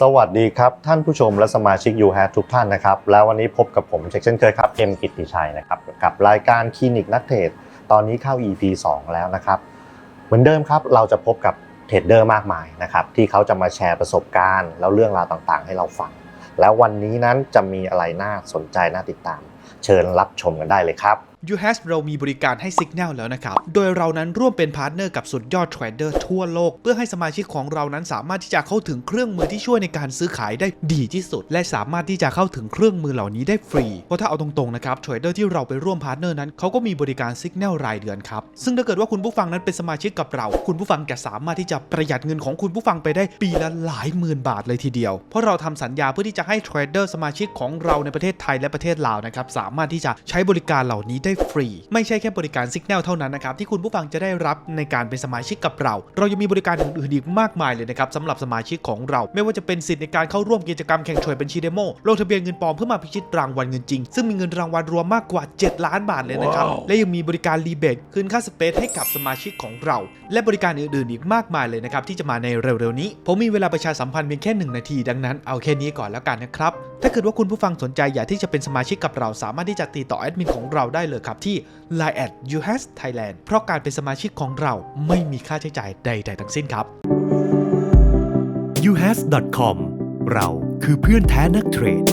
สวัสดีครับ ท่านผู้ชมและสมาชิกยูแฮทุกท่านนะครับ แล้ววันนี้พบกับผมเช่นเคยครับเอ็มกิตติชัยนะครับกับรายการคลินิกนักเทรดตอนนี้เข้า EP 2 แล้วนะครับ เหมือนเดิมครับเราจะพบกับเทรดเดอร์มากมายนะครับที่เขาจะมาแชร์ประสบการณ์ แล้วเรื่องราวต่างๆ ให้เราฟัง แล้ววันนี้นั้นจะมีอะไรน่าสนใจน่าติดตาม เชิญรับชมกันได้เลยครับ u h a s เรามีบริการให้ Signal แล้วนะครับ โดยเรานั้นร่วมเป็นพาร์ทเนอร์กับสุดยอดเทรดเดอร์ทั่วโลก เพื่อให้สมาชิกของเรานั้นสามารถที่จะเข้าถึงเครื่องมือที่ช่วยในการซื้อขายได้ดีที่สุด และสามารถที่จะเข้าถึงเครื่องมือเหล่านี้ได้ฟรี เพราะถ้าเอาตรงๆนะครับเทรดเดอร์ที่เราไปร่วมพาร์ทเนอร์นั้นเขาก็มีบริการ Signal รายเดือนครับ ซึ่งถ้าเกิดว่าคุณผู้ฟังนั้นเป็นสมาชิกกับเรา คุณผู้ฟังจะสามารถที่จะประหยัดเงินของคุณผู้ฟังไปได้ปีละหลายหมื่นบาทเลยทีเดียว เพราะเราทำสัญญาเพื่อที่จะให้เทรดเดอร์สมาชิกของเราในประเทศไทยและประเทศลาวนะครับสามารถที่จะใช้บริการเหล่านี้ได้ฟรี ไม่ใช่แค่บริการ Signal เท่านั้นนะครับที่คุณผู้ฟังจะได้รับในการเป็นสมาชิกกับเรา เรายังมีบริการอื่นๆอีกมากมายเลยนะครับสำหรับสมาชิกของเรา ไม่ว่าจะเป็นสิทธิ์ในการเข้าร่วมกิจกรรมแข่งเทรดบัญชีเดโมลงทะเบียนเงินปลอมเพื่อมาพิชิตรางวัลเงินจริง ซึ่งมีเงินรางวัลรวมมากกว่า 7 ล้านบาทเลยนะครับและยังมีบริการรีเบทคืนค่าสเปซให้กับสมาชิกของเรา และบริการอื่นๆอีกมากมายเลยนะครับที่จะมาในเร็วๆนี้ ผมมีเวลาประชาสัมพันธ์เพียงแค่ 1 นาทีดังนั้นเอาแค่นี้ก่อนแล้วกันนะครับถ้าเกิดว่าคุณผู้ฟังสนใจอยากที่จะเป็นสมาชิกกับเราสามารถที่จะติดต่อแอดมินของเราได้เลยครับที่ line at u h a s Thailand เพราะการเป็นสมาชิกของเราไม่มีค่าใช้จ่ายใด ๆ ทั้งสิ้นครับ uhas.com เราคือเพื่อนแท้นักเทรด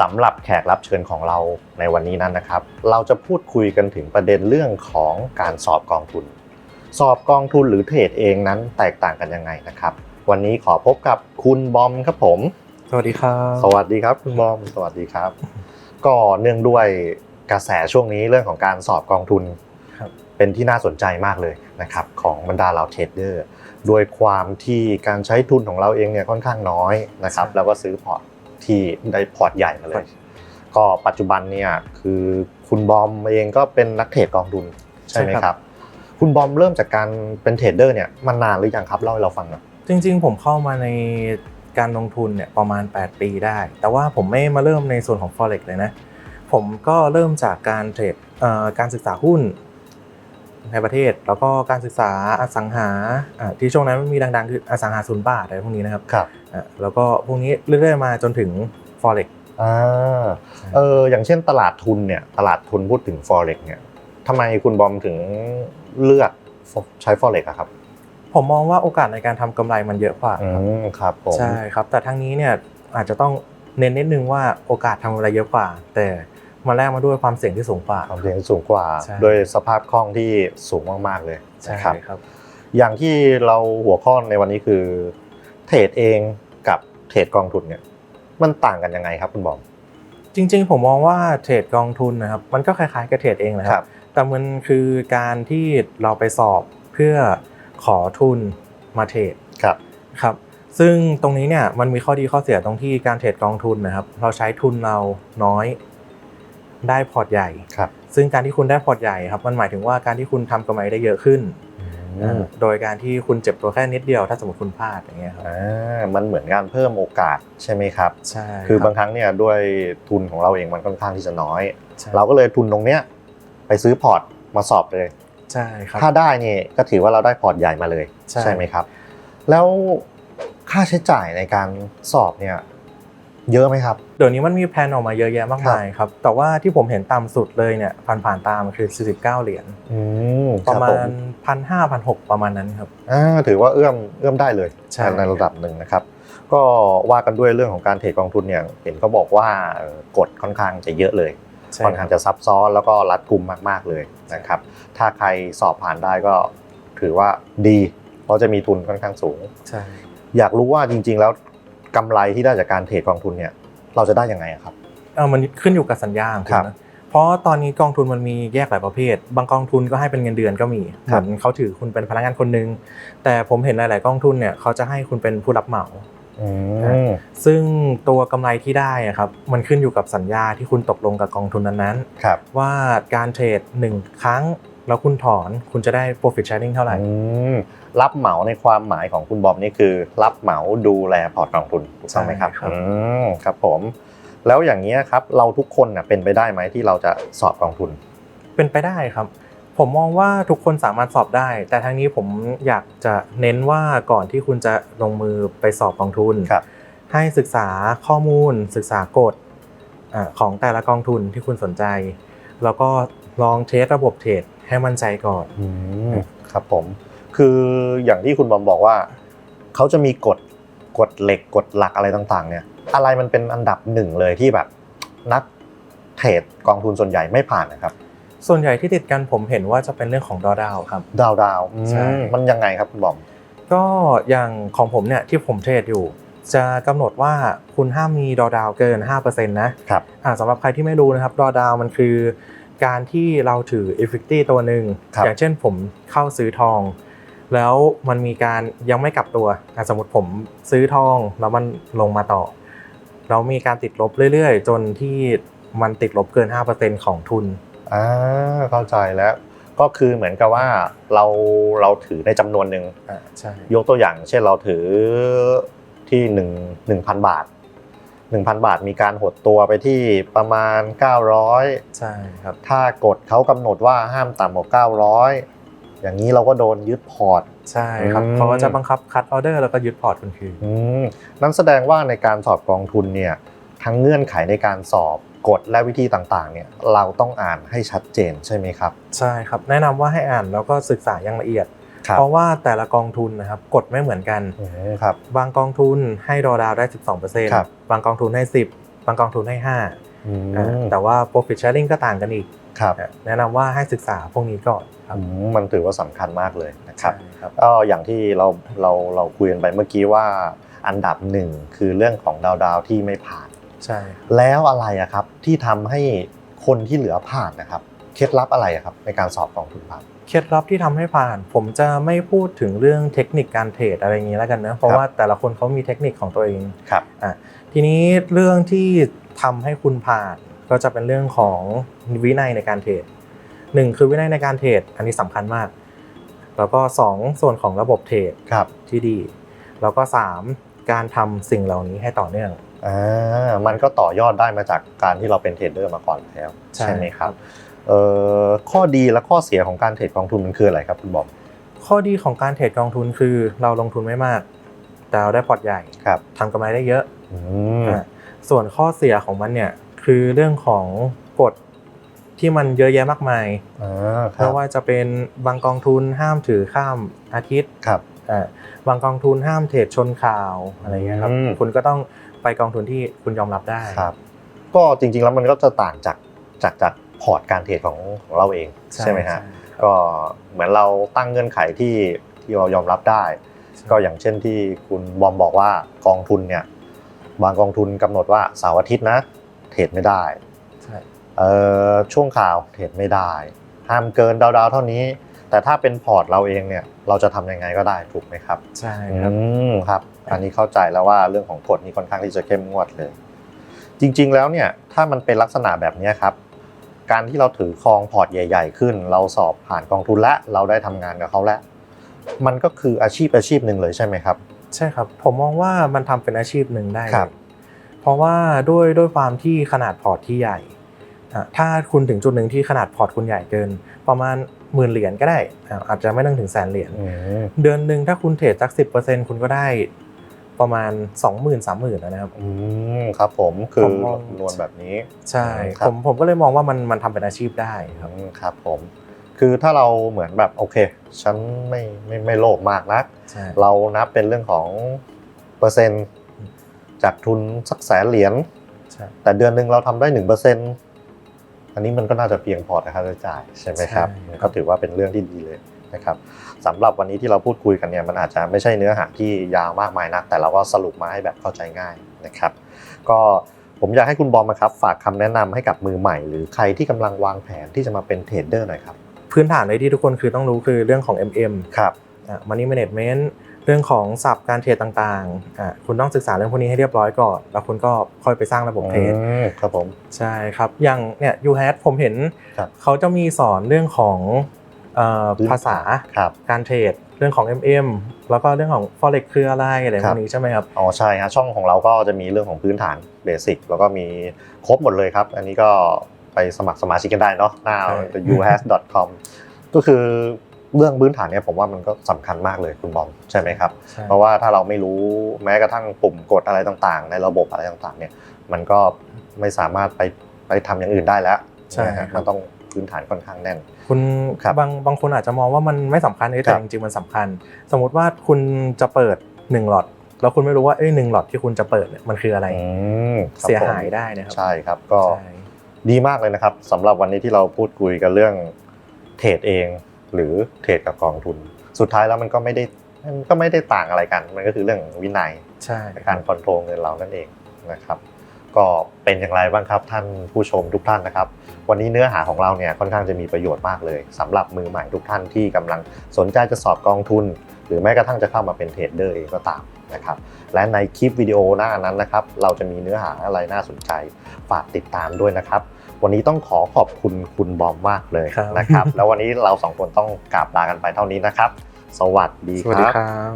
สำหรับแขกรับเชิญของเราในวันนี้นั้นนะครับ เราจะพูดคุยกันถึงประเด็นเรื่องของการสอบกองทุน สอบกองทุนหรือเทรดเองนั้นแตกต่างกันยังไงนะครับ วันนี้ขอพบกับคุณบอมครับผม สวัสดีครับ สวัสดีครับคุณบอม สวัสดีครับ ก็เนื่องด้วยกระแสช่วงนี้เรื่องของการสอบกองทุนครับเป็นที่น่าสนใจมากเลยนะครับของบรรดาเราเทรดเดอร์โดยความที่การใช้ทุนของเราเองเนี่ยค่อนข้างน้อยนะครับแล้วก็ซื้อพอร์ตที่ได้พอร์ตใหญ่มาเลย ก็ปัจจุบันเนี่ยคือคุณบอมเองก็เป็นนักเทรดกองทุนใช่ไหมใช่คครัรับบคุณบอมเริ่มจากการเป็นเทรดเดอร์เนี่ยมานานหรือยังครับเล่าให้เราฟังหน่อยจริงๆ ผมเข้ามาใน การลงทุนเนี่ยประมาณ 8 ปีได้ แต่ว่าผมไม่มาเริ่มในส่วนของ forex เลยนะ ผมก็เริ่มจากการเทรดเอ่อการศึกษาหุ้นในประเทศ แล้วก็การศึกษาอสังหาอ่าที่ช่วงนั้นมันมีดังๆ คืออสังหาศูนย์บาทอะไรพวกนี้นะครับครับอ่าแล้วก็พวกนี้เรื่อยๆมาจนถึง forex อ่าเอออย่างเช่นตลาดทุนเนี่ยตลาดทุนพูดถึง forex เนี่ยทำไมคุณบอมถึงเลือกใช้ forex อะครับ ผมมองว่าโอกาสในการทำกำไรมันเยอะกว่าอืครับมครับผมใช่ครับแต่ทั้งนี้เนี่ยอาจจะต้องเน้นนิดนึงว่าโอกาสทำอะไรเยอะกว่า แต่มาแลกมาด้วยความเสี่ยงที่สูงกว่าความเสี่ยงสูงกว่าใช่โดยสภาพคล่องที่สูงมากๆเลยใช่นะครับครับ อย่างที่เราหัวข้อในวันนี้คือเทรดเองกับเทรดกองทุนเนี่ยมันต่างกันยังไงครับคุณบอมจริง ๆ ผมมองว่าเทรดกองทุนนะครับมันก็คล้ายๆกับเทรดเองนะคครัรับบแต่มันคือการที่เราไปสอบเพื่อ ขอทุนมาเทรดครับครับซึ่งตรงนี้เนี่ยมันมีข้อดีข้อเสียตรงที่การเทรดกองทุนนะครับ เราใช้ทุนเราน้อยได้พอร์ตใหญ่ครับ ซึ่งการที่คุณได้พอร์ตใหญ่ครับ มันหมายถึงว่าการที่คุณทำกำไรได้เยอะขึ้นอืมโดยการที่คุณเจ็บตัวแค่นิดเดียว ถ้าสมมติคุณพลาดอย่างเงี้ยครับอ่ามันเหมือนการเพิ่มโอกาสใช่ไหมครับใช่คือบางรัครั้งเนี่ยด้วยทุนของเราเองมันค่อนข้างที่จะน้อยใช่เราก็เลยทุนตรงเนี้ยไปซื้อพอร์ตมาสอบเลย ใช่ครับ ถ้าได้นี่ก็ถือว่าเราได้พอร์ตใหญ่มาเลยใช่ ไหมครับ แล้วค่าใช้จ่ายในการสอบเนี่ยเยอะไหมครับ เดี๋ยวนี้มันมีแพลนออกมาเยอะแยะมากมายครับ แต่ว่าที่ผมเห็นต่ำสุดเลยเนี่ยผ่านผ่านๆตามคือ 49 เหรียญอืมประมาคบผณพันห้าพันหกประมาณนั้นครับ อ่าถือว่าเอื้อมเอื้อมได้เลยใช่ ในระดับหนึ่งนะครับ ก็ว่ากันด้วยเรื่องของการเทรดกองทุนเนี่ยเห็นเขาบอกว่าเอ่อกฎค่อนข้างจะเยอะเลยใช่ ค่อนข้างจะซับซ้อนแล้วก็รัดกุมมาก ๆเลยนะครับ ถ้าใครสอบผ่านได้ก็ถือว่าดีเพราะจะมีทุนค่อนข้างสูงใช่อยากรู้ว่าจริง ๆ แล้วกำไรที่ได้จากการเทรดกองทุนเนี่ย เราจะได้ยังไงอะครับเออมันขึ้นอยู่กับสัญญาของคุครัณบนะเพราะตอนนี้กองทุนมันมีแยกหลายประเภท บางกองทุนก็ให้เป็นเงินเดือนก็มีเหครับมือนเขาถือคุณเป็นพนักงานคนหนึงแต่ผมเห็นหลาย ๆ กองทุนเนี่ยเขาจะให้คุณเป็นผู้รับเหมาอืม ซึ่งตัวกำไรที่ได้อะครับมันขึ้นอยู่กับสัญญาที่คุณตกลงกับกองทุนนั้นครับๆว่าการเทรดหนึ่งครั้งแล้วคุณถอนคุณจะได้ profit sharing เท่าไหร่อืมรับเหมาในความหมายของคุณบอมนี่คือ รับเหมาดูแลพอร์ตกองทุนถูกต้องไหมครับใช่ครับอืมครับผม แล้วอย่างนี้ยครับเราทุกคนน่ะเป็นไปได้ไหมที่เราจะสอบกองทุน เป็นไปได้ครับ ผมมองว่าทุกคนสามารถสอบได้ แต่ทางนี้ผมอยากจะเน้นว่าก่อนที่คุณจะลงมือไปสอบกองทุนครับให้ศึกษาข้อมูล ศึกษากฎอ่าของแต่ละกองทุนที่คุณสนใจ แล้วก็ลองเทสระบบเทรดให้มั่นใจก่อนอืมครับผม คืออย่างที่คุณบอมบอกว่า เขาจะมีกฎกฎเหล็กกฎหลักอะไรต่างๆ เนี่ย อะไรมันเป็นอันดับหนึ่งเลยที่แบบนักเทรดกองทุนส่วนใหญ่ไม่ผ่านนะครับ ส่วนใหญ่ที่ติดกันผมเห็นว่าจะเป็นเรื่องของดอดาวครับ ดาวดาวอืมใช่ มันยังไงครับคุณบอม ก็อย่างของผมเนี่ยที่ผมเทรดอยู่ จะกำหนดว่าคุณห้ามมีดอดาวเกิน 5%นะครับ อ่าสำหรับใครที่ไม่รู้นะครับดอดาวมันคือ การที่เราถือ e f f e c t ตัวหนึ่งครับ อย่างเช่นผมเข้าซื้อทอง แล้วมันมีการยังไม่กลับตัวอะสมมติผมซื้อทองแล้วมันลงมาต่อแล้วมีการติดลบเรื่อยๆ จนที่มันติดลบเกิน 5%ของทุน อ่าเข้าใจแล้ว ก็คือเหมือนกับว่าเราเราถือในจำนวนหนึ่งอ่าใช่ยกตัวอย่าง เช่นเราถือที่หนึ่งหนึ่งพันบาทหนึ่งพันบาทมีการหดตัวไปที่ประมาณ 900 ใช่ครับ ถ้ากฎเขากำหนดว่าห้ามต่ำกว่า900 อย่างนี้เราก็โดนยึดพอร์ต ใช่ครับอืมเขาก็จะบังคับคัดออเดอร์แล้วก็ยึดพอร์ตคุณคืนอืมนั่นแสดงว่าในการสอบกองทุนเนี่ยทั้งเงื่อนไขในการสอบ กฎและวิธีต่างๆเนี่ยเราต้องอ่านให้ชัดเจนใช่ไหมครับ ใช่ครับ แนะนำว่าให้อ่านแล้วก็ศึกษาอย่างละเอียดครับเพราะว่าแต่ละกองทุนนะครับกฎไม่เหมือนกันอืมครับบางกองทุนให้ดอดาวได้ 12%ครับบางกองทุนให้ 10 บางกองทุนให้5อืมอ่าแต่ว่า profit sharing ก็ต่างกันอีกครับอะแนะนำว่าให้ศึกษาพวกนี้ก่อนครับอืมมันถือว่าสำคัญมากเลยนะครับใช่ครับก็อย่างที่เราเราเราคุยกันไปเมื่อกี้ว่าอันดับหนึ่งคือเรื่องของดาวดาวๆที่ไม่ผ่าน ใช่แล้วอะไรอะครับที่ทำให้คนที่เหลือผ่านนะครับเคล็ดลับอะไรอะครับในการสอบกองทุนผ่านเคล็ดลับที่ทำให้ผ่าน ผมจะไม่พูดถึงเรื่องเทคนิคการเทรดอะไรอย่างนี้แล้วกันนะเพราะครับว่าแต่ละคนเขามีเทคนิคของตัวเองครับอะทีนี้เรื่องที่ทำให้คุณผ่านก็จะเป็นเรื่องของวินัยในการเทรดหนึ่งคือวินัยในการเทรดอันนี้สำคัญมาก แล้วก็สองส่วนของระบบเทรดครับที่ดี แล้วก็สาม การทำสิ่งเหล่านี้ให้ต่อเนื่อง อ่ามันก็ต่อยอดได้มาจากการที่เราเป็นเทรดเดอร์มาก่อนแล้วใช่ใช่ ไหมครับเอ่อข้อดีและข้อเสียของการเทรดกองทุนมันคืออะไรครับคุณบอมข้อดีของการเทรดกองทุนคือเราลงทุนไม่มาก แต่เราได้พอร์ตใหญ่ครับทำกำไรได้เยอะ อืมอะส่วนข้อเสียของมันเนี่ยคือเรื่องของกฎที่มันเยอะแยะมากมายอ่าครัไม่บว่าจะเป็นบางกองทุนห้ามถือข้ามอาทิตย์ ครับ อ่าบางกองทุนห้ามเทรดชนข่าวอะไรเงี้ยครับ อืม คุณก็ต้องไปกองทุนที่คุณยอมรับได้ ครับ ก็จริงๆแล้วมันก็จะต่างจากจากจากพอร์ตการเทรดของของเราเองใช่ไหมฮะ ก็เหมือนเราตั้งเงื่อนไขที่ที่เรายอมรับได้ ก็อย่างเช่นที่คุณบอมบอกว่ากองทุนเนี่ยบางกองทุนกำหนดว่าเสาร์อาทิตย์นะเทรดไม่ได้ใช่ เอ่อช่วงข่าวเทรดไม่ได้ห้ามเกินดาวๆเท่านี้ แต่ถ้าเป็นพอร์ตเราเองเนี่ยเราจะทำยังไงก็ได้ถูกไหมครับ ใช่อืครับมครับ อันนี้เข้าใจแล้วว่าเรื่องของกฎนี้ค่อนข้างที่จะเข้มงวดเลย จริง ๆแล้วเนี่ยถ้ามันเป็นลักษณะแบบเนี้ยครับ การที่เราถือครองพอร์ตใหญ่ ๆ ขึ้น เราสอบผ่านกองทุนและเราได้ทำงานกับเขาแล้ว มันก็คืออาชีพอาชีพหนึ่งเลยใช่ไหมครับ ใช่ครับ ผมมองว่ามันทำเป็นอาชีพหนึ่งได้ครับเลยเพราะว่าด้วยด้วยความที่ขนาดพอร์ตที่ใหญ่อะถ้าคุณถึงจุดหนึ่งที่ขนาดพอร์ตคุณใหญ่เกิน ประมาณ หมื่นเหรียญก็ได้อะอาจจะไม่ต้องถึงแสนเหรียญอืมเดือนหนึ่งถ้าคุณเทรดสักสิบเปอร์เซ็นคุณก็ได้ประมาณสองหมื่นสามหมื่นนะครับอืมครับผมคือผมมองคำนวณแบบนี้ ใช่ครับผมผมก็เลยมองว่ามันมันทำเป็นอาชีพได้ครับอืมครับผม คือถ้าเราเหมือนแบบโอเค ฉันไม่ไม่ไม่โลภมากนักใช่เรานับเป็นเรื่องของเปอร์เซ็นต์จากทุนสักแสนเหรียญใช่แต่เดือนหนึ่งเราทำได้หนึ่งเปอร์เซ็นต์ อันนี้มันก็น่าจะเพียงพอต่อค่าใช้จ่ายใช่ไหมครับใช่ก็ถือว่าเป็นเรื่องที่ดีเลยนะครับสำหรับวันนี้ที่เราพูดคุยกันเนี่ยมันอาจจะไม่ใช่เนื้อหาที่ยาวมากมายนัก แต่เราก็สรุปมาให้แบบเข้าใจง่ายนะครับ ก็ผมอยากให้คุณบอมนะครับฝากคำแนะนำให้กับมือใหม่ หรือใครที่กำลังวางแผนที่จะมาเป็นเทรดเดอร์หน่อยครับพื้นฐานเลยที่ทุกคนคือต้องรู้คือเรื่องของ MM ครับอะ money management เรื่องของศัพท์การเทรดต่างๆอะคุณต้องศึกษาเรื่องพวกนี้ให้เรียบร้อยก่อน แล้วคุณก็ค่อยไปสร้างระบบเทรดอืมครับผมใช่ครับอย่างเนี่ย u h a t ผมเห็นครับเขาจะมีสอนเรื่องของเอ่อพื้นภาษาครับการเทรดเรื่องของ MM แล้วก็เรื่องของ forex คืออะไรอะไรคพรัวบกนี้ใช่ไหมครับอ๋อใช่ฮะช่องของเราก็จะมีเรื่องของพื้นฐานเบสิกแล้วก็มีครบหมดเลยครับ อันนี้ก็ไปสมัครสมาชิกกันได้เนาะหน้าใช่ uhas.com ก็คือ เรื่องพื้นฐานเนี่ยผมว่ามันก็สำคัญมากเลยคุณบอมใช่ไหมครับใช่เพราะว่าถ้าเราไม่รู้แม้กระทั่งปุ่มกดอะไรต่างๆ ในระบบอะไรต่างๆ เนี่ย มันก็ไม่สามารถไปไปทำอย่างอื่นได้แล้วใช่นะฮะครับมันต้องพื้นฐานค่อนข้างแน่น คุณครับบางบางคนอาจจะมองว่ามันไม่สำคัญเอ้ยครัแต่บจริงๆมันสำคัญ สมมติว่าคุณจะเปิดหนึ่งหลอดแล้วคุณไม่รู้ว่าเอ้ยหนึ่งหลอดที่คุณจะเปิดเนี่ยมันคืออะไรอืมครับเสียผมหายได้นะครับใช่ครับก็ใช่ดีมากเลยนะครับสำหรับวันนี้ที่เราพูดคุยกันเรื่องเทรดเอง หรือเทรดกับกองทุน สุดท้ายแล้วมันก็ไม่ได้มันก็ไม่ได้ต่างอะไรกัน มันก็คือเรื่องวินัยใช่ในการคอนโทรลเงินเรานั่นเองนะครับ ก็เป็นอย่างไรบ้างครับท่านผู้ชมทุกท่านนะครับ วันนี้เนื้อหาของเราเนี่ยค่อนข้างจะมีประโยชน์มากเลยสำหรับมือใหม่ทุกท่านที่กำลังสนใจจะสอบกองทุน หรือแม้กระทั่งจะเข้ามาเป็นเทรดเดอร์เองก็ตามนะครับ และในคลิปวิดีโอหน้านั้นนะครับ เราจะมีเนื้อหาอะไรน่าสนใจฝากติดตามด้วยนะครับ วันนี้ต้องขอขอบคุณคุณบอมมากเลยครับนะครับ แล้ววันนี้เราสองคนต้องกราบลากันไปเท่านี้นะครับ สวัสดีสควัสดีรับครับ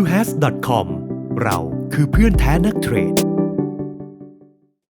uhas.com เราคือเพื่อนแท้นักเทรด